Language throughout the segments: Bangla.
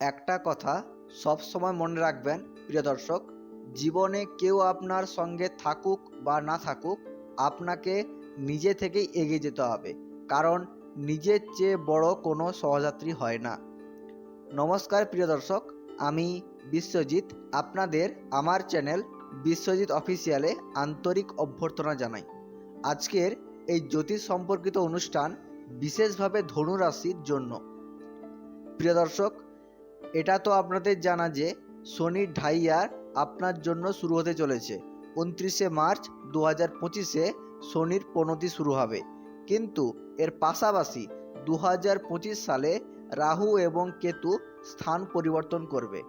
একটা কথা সব সময় মনে রাখবেন, প্রিয় দর্শক, জীবনে কেউ আপনার সঙ্গে থাকুক বা না থাকুক, আপনাকে নিজে থেকেই এগিয়ে যেতে হবে। কারণ নিজের চেয়ে বড় কোনো সহযাত্রী হয় না। নমস্কার, প্রিয় দর্শক, আমি বিশ্বজিৎ। আপনাদের আমার চ্যানেল বিশ্বজিৎ অফিসিয়ালে আন্তরিক অভ্যর্থনা জানাই। আজকের এই জ্যোতিষ সম্পর্কিত অনুষ্ঠান বিশেষভাবে ধনু রাশির জন্য। প্রিয় দর্শক এটা তো আপনাদের জানা যে শনির ঢাইয়ার আপনার জন্য শুরু হতে চলেছে। উনত্রিশে মার্চ দু হাজার পঁচিশে শনির পনতি শুরু হবে। কিন্তু এর পাশাপাশি দু হাজার পঁচিশ সালে রাহু এবং কেতু স্থান পরিবর্তন করবে।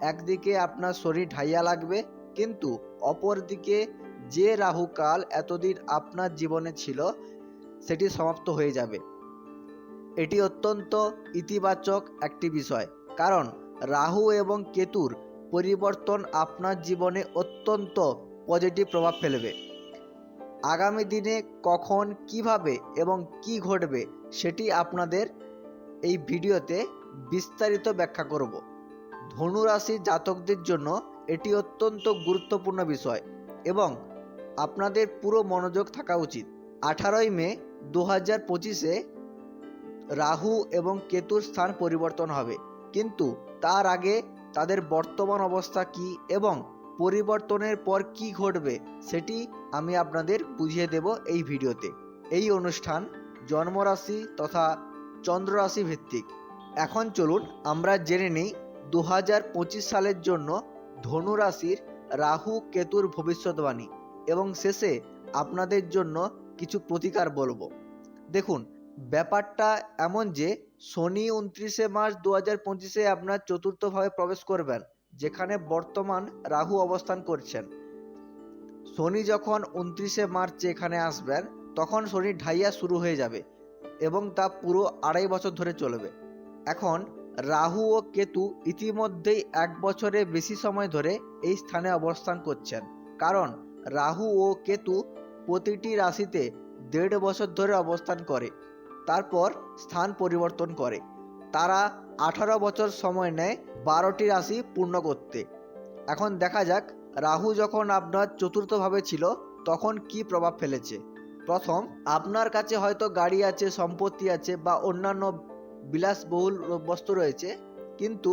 একদিকে আপনার শরীর ঢাইয়া লাগবে, কিন্তু অপরদিকে যে রাহু কাল এতদিন আপনার জীবনে ছিল, সেটি সমাপ্ত হয়ে যাবে। এটি অত্যন্ত ইতিবাচক একটি বিষয়। কারণ রাহু এবং কেতুর পরিবর্তন আপনার জীবনে অত্যন্ত পজিটিভ প্রভাব ফেলবে। আগামী দিনে কখন, কীভাবে এবং কি ঘটবে সেটি আপনাদের এই ভিডিওতে বিস্তারিত ব্যাখ্যা করব। ধনু রাশির জাতকদের জন্য এটি অত্যন্ত গুরুত্বপূর্ণ বিষয় এবং আপনাদের পুরো মনোযোগ থাকা উচিত। আঠারোই মে দু হাজার পঁচিশে রাহু এবং কেতুর স্থান পরিবর্তন হবে। কিন্তু তার আগে তাদের বর্তমান অবস্থা কি এবং পরিবর্তনের পর কি ঘটবে সেটি আমি আপনাদের বুঝিয়ে দেব এই ভিডিওতে। এই অনুষ্ঠান জন্মরাশি তথা চন্দ্ররাশি ভিত্তিক এখন চলুন আমরা জেনে নিই দু হাজার পঁচিশ সালের জন্য ধনু রাশির রাহু কেতুর ভবিষ্যৎবাণী এবং শেষে আপনাদের জন্য কিছু প্রতিকার বলব। দেখুন, ব্যাপারটা এমন যে শনি উনত্রিশে মার্চ দু হাজার পঁচিশে আপনার চতুর্থভাবে প্রবেশ করবেন, যেখানে বর্তমান রাহু অবস্থান করছেন। শনি যখন উনত্রিশে মার্চ এখানে আসবেন, তখন শনি ঢাইয়া শুরু হয়ে যাবে এবং তা পুরো আড়াই বছর ধরে চলবে। এখন রাহু ও কেতু ইতিমধ্যেই এক বছরে বেশি সময় ধরে এই স্থানে অবস্থান করছেন। কারণ রাহু ও কেতু প্রতিটি রাশিতে দেড় বছর ধরে অবস্থান করে। তারপর স্থান পরিবর্তন করে। তারা আঠারো বছর সময় নেয় বারোটি রাশি পূর্ণ করতে। এখন দেখা যাক, রাহু যখন আপনার চতুর্থভাবে ছিল, তখন কি প্রভাব ফেলেছে? প্রথম, আপনার কাছে হয়তো গাড়ি আছে, সম্পত্তি আছে বা অন্যান্য বিলাসবহুল বস্তু রয়েছে, কিন্তু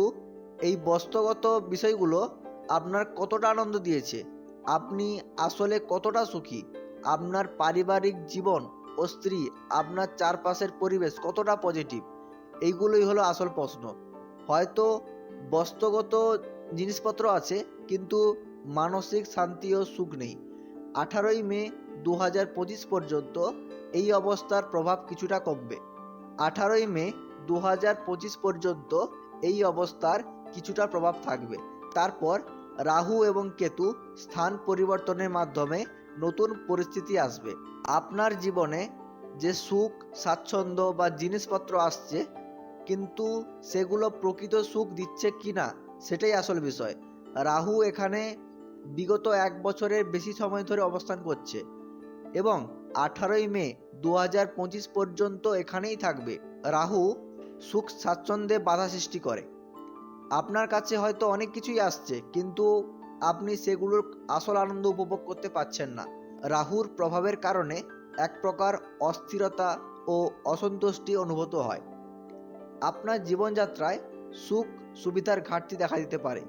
এই বস্তুগত বিষয়গুলো আপনার কতটা আনন্দ দিয়েছে? আপনি আসলে কতটা সুখী? আপনার পারিবারিক জীবন ও স্ত্রী, আপনার চারপাশের পরিবেশ কতটা পজিটিভ এইগুলোই হলো আসল প্রশ্ন। হয়তো বস্তুগত জিনিসপত্র আছে, কিন্তু মানসিক শান্তি ও সুখ নেই। আঠারোই মে দু হাজার পঁচিশ পর্যন্ত এই অবস্থার প্রভাব কিছুটা কমবে। আঠারোই মে দু হাজার পঁচিশ পর্যন্ত এই অবস্থার কিছুটা প্রভাব থাকবে। তারপর রাহু এবং কেতু স্থান পরিবর্তনের মাধ্যমে নতুন পরিস্থিতি আসবে। আপনার জীবনে যে সুখ, স্বাচ্ছন্দ্য বা জিনিসপত্র আসছে, কিন্তু সেগুলো প্রকৃত সুখ দিচ্ছে কি না সেটাই আসল বিষয়। রাহু এখানে বিগত এক বছরের বেশি সময় ধরে অবস্থান করছে এবং আঠারোই মে দু হাজার পঁচিশ পর্যন্ত এখানেই থাকবে। রাহু সুখ, স্বাচ্ছন্দ্যে বাধা সৃষ্টি করে। আপনার কাছে হয়তো অনেক কিছুই আসছে, কিন্তু আপনি সেগুলোর আসল আনন্দ উপভোগ করতে পারছেন না। রাহুর প্রভাবের কারণে এক প্রকার অস্থিরতা ও অসন্তুষ্টি অনুভূত হয়। আপনার জীবনযাত্রায় সুখ, সুবিধার ঘাটতি দেখা দিতে পারে।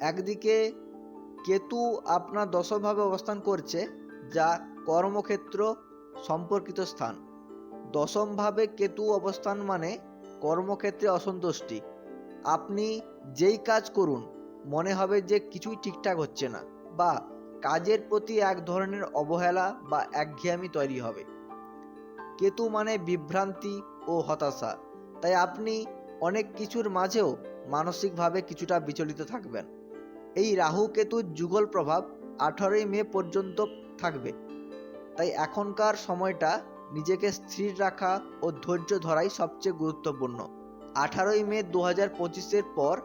একদিকে কেতু আপনার দশমভাবে অবস্থান করছে, যা কর্মক্ষেত্র সম্পর্কিত স্থান। দশমভাবে কেতু অবস্থান মানে কর্মক্ষেত্রে অসন্তুষ্টি। আপনি যেই কাজ করুন মনে হবে যে কিছুই ঠিকঠাক হচ্ছে না বা কাজের প্রতি এক ধরনের অবহেলা বা একঘেয়ামি তৈরি হবে। কেতু মানে বিভ্রান্তি ও হতাশা, তাই আপনি অনেক কিছুর মাঝেও মানসিকভাবে কিছুটা বিচলিত থাকবেন। এই রাহু কেতুর যুগল প্রভাব আঠারোই মে পর্যন্ত থাকবে, তাই এখনকার সময়টা নিজেকে স্থির রাখা ও ধৈর্য ধরাই সবচেয়ে গুরুত্বপূর্ণ। আঠারোই মে দু হাজার পঁচিশের পর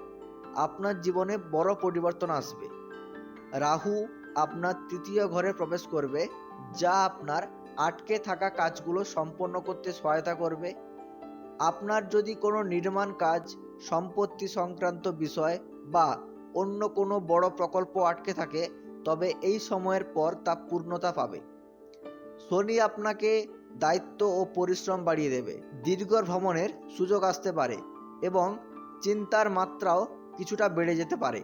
আপনার জীবনে বড় পরিবর্তন আসবে। রাহু আপনার তৃতীয় ঘরে প্রবেশ করবে, যা আপনার আটকে থাকা কাজগুলো সম্পন্ন করতে সহায়তা করবে। আপনার যদি কোনো নির্মাণ কাজ, সম্পত্তি সংক্রান্ত বিষয় বা অন্য কোনো বড় প্রকল্প আটকে থাকে, তবে এই সময়ের পর তা পূর্ণতা পাবে। শনি আপনাকে দায়িত্ব ও পরিশ্রম বাড়িয়ে দেবে। দীর্ঘ ভ্রমণের সুযোগ আসতে পারে এবং চিন্তার মাত্রাও কিছুটা বেড়ে যেতে পারে।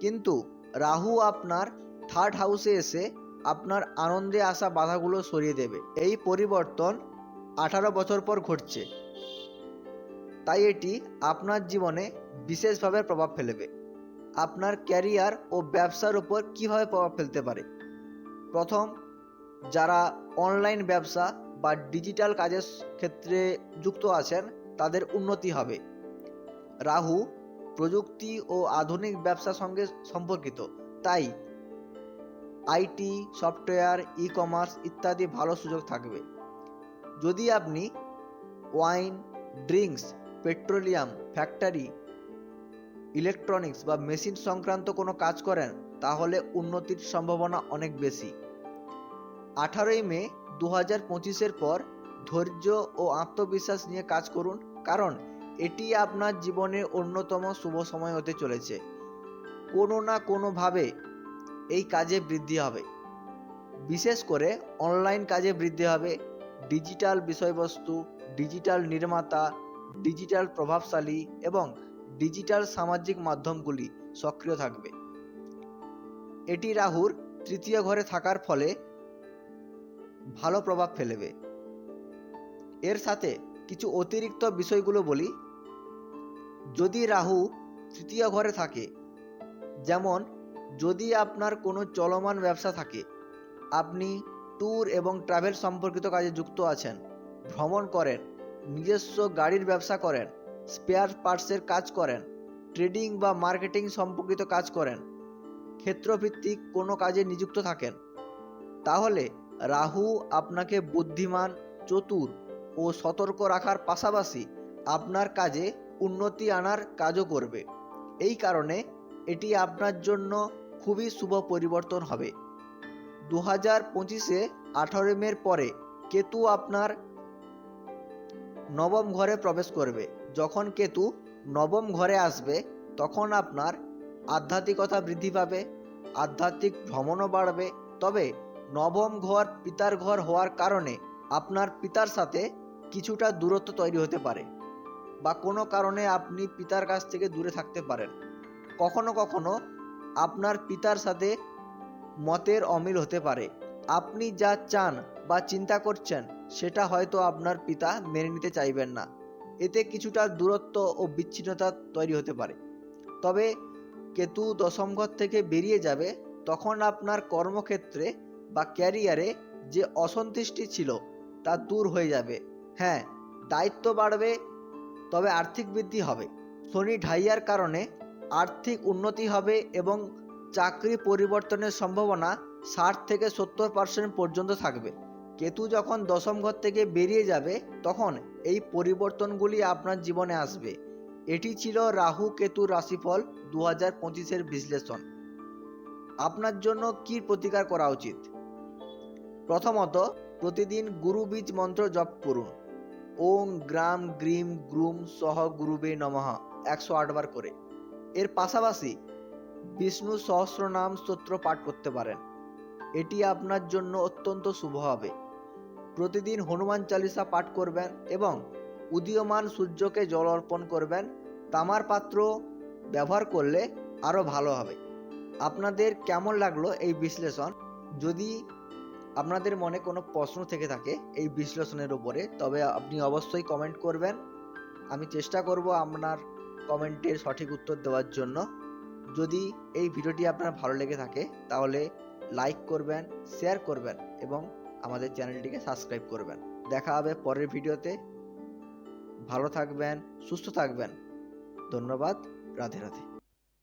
কিন্তু রাহু আপনার থার্ড হাউসে এসে আপনার আনন্দে আসা বাধাগুলো সরিয়ে দেবে। এই পরিবর্তন আঠারো বছর পর ঘটছে। তাই এটি আপনার জীবনে বিশেষভাবে প্রভাব ফেলবে। আপনার ক্যারিয়ার ও ব্যবসার উপর কীভাবে প্রভাব ফেলতে পারে? প্রথম, যারা অনলাইন ব্যবসা বা ডিজিটাল কাজের ক্ষেত্রে যুক্ত আছেন, তাদের উন্নতি হবে। রাহু প্রযুক্তি ও আধুনিক ব্যবসার সঙ্গে সম্পর্কিত। তাই আইটি সফটওয়্যার ই কমার্স ইত্যাদি ভালো সুযোগ থাকবে। যদি আপনি wine drinks petroleum, factory, electronics বা মেশিন সংক্রান্ত কোনো কাজ করেন, তাহলে উন্নতির সম্ভাবনা অনেক বেশি। আঠারোই মে দু হাজার পঁচিশের পর ধৈর্য ও আত্মবিশ্বাস নিয়ে কাজ করুন, কারণ এটি আপনার জীবনের অন্যতম শুভ সময় হতে চলেছে। কোনো না কোনোভাবে এই কাজে বৃদ্ধি হবে। বিশেষ করে অনলাইন কাজে বৃদ্ধি হবে। ডিজিটাল বিষয়বস্তু, ডিজিটাল নির্মাতা, ডিজিটাল প্রভাবশালী এবং ডিজিটাল সামাজিক মাধ্যমগুলি সক্রিয় থাকবে। এটি রাহুর তৃতীয় ঘরে থাকার ফলে ভালো প্রভাব ফেলবে। এর সাথে কিছু অতিরিক্ত বিষয়গুলো বলি। যদি রাহু তৃতীয় ঘরে থাকে, যেমন যদি আপনার কোনো চলমান ব্যবসা থাকে, আপনি ট্যুর এবং ট্রাভেল সম্পর্কিত কাজে যুক্ত আছেন, ভ্রমণ করেন, নিজস্ব গাড়ির ব্যবসা করেন স্পেয়ার পার্টসের কাজ করেন ট্রেডিং বা মার্কেটিং সম্পর্কিত কাজ করেন, ক্ষেত্রভিত্তিক কোনো কাজে নিযুক্ত থাকেন, তাহলে রাহু আপনাকে বুদ্ধিমান, চতুর ও সতর্ক রাখার পাশাপাশি আপনার কাজে উন্নতি আনার কাজও করবে। এই কারণে এটি আপনার জন্য খুবই শুভ পরিবর্তন হবে। দু হাজার পঁচিশে আঠারো মের পরে কেতু আপনার নবম ঘরে প্রবেশ করবে। যখন কেতু নবম ঘরে আসবে, তখন আপনার আধ্যাত্মিকতা বৃদ্ধি পাবে, আধ্যাত্মিক ভ্রমণও বাড়বে। তবে নবম ঘর পিতার ঘর হওয়ার কারণে আপনার পিতার সাথে কিছুটা দূরত্ব তৈরি হতে পারে বা কোনো কারণে আপনি পিতার কাছ থেকে দূরে থাকতে পারেন। কখনো কখনো আপনার পিতার সাথে মতের অমিল হতে পারে। আপনি যা চান বা চিন্তা করছেন, সেটা হয়তো আপনার পিতা মেনে নিতে চাইবেন না। এতে কিছুটা দূরত্ব ও বিচ্ছিন্নতা তৈরি হতে পারে। তবে কেতু দশম ঘর থেকে বেরিয়ে যাবে, তখন আপনার কর্মক্ষেত্রে বা ক্যারিয়ারে যে অসন্তুষ্টি ছিল তা দূর হয়ে যাবে। হ্যাঁ দায়িত্ব বাড়বে, তবে আর্থিক বৃদ্ধি হবে। শনি ঢাইয়ার কারণে আর্থিক উন্নতি হবে এবং চাকরি পরিবর্তনের সম্ভাবনা ষাট থেকে সত্তর পার্সেন্ট পর্যন্ত থাকবে। কেতু যখন দশম ঘর থেকে বেরিয়ে যাবে, তখন এই পরিবর্তনগুলি আপনার জীবনে আসবে। এটি ছিল রাহু কেতু রাশিফল দু হাজার পঁচিশের বিশ্লেষণ। আপনার জন্য কি প্রতিকার করা উচিত? প্রথমত, প্রতিদিন গুরু বীজ মন্ত্র জপ করুন। ওম গ্রাম গ্রিম গ্রুম সহ গুরুবে নমঃ। একশো আটবার করে। এর পাশাপাশি বিষ্ণু সহস্রনাম স্তোত্র পাঠ করতে পারেন। এটি আপনার জন্য অত্যন্ত শুভ হবে। প্রতিদিন হনুমান চালিসা পাঠ করবেন এবং উদীয়মান সূর্যকে জল অর্পণ করবেন। তামার পাত্র ব্যবহার করলে আরও ভালো হবে। আপনাদের কেমন লাগল এই বিশ্লেষণ? যদি আপনাদের মনে কোনো প্রশ্ন থেকে থাকে এই বিশ্লেষণের উপরে, তবে আপনি অবশ্যই কমেন্ট করবেন। আমি চেষ্টা করব আপনার কমেন্টের সঠিক উত্তর দেওয়ার জন্য। যদি এই ভিডিওটি আপনার ভালো লেগে থাকে, তাহলে লাইক করবেন শেয়ার করবেন এবং আমাদের চ্যানেলটিকে সাবস্ক্রাইব করবেন। দেখা হবে পরের ভিডিওতে। ভালো থাকবেন, সুস্থ থাকবেন। ধন্যবাদ, রাধে রাধে।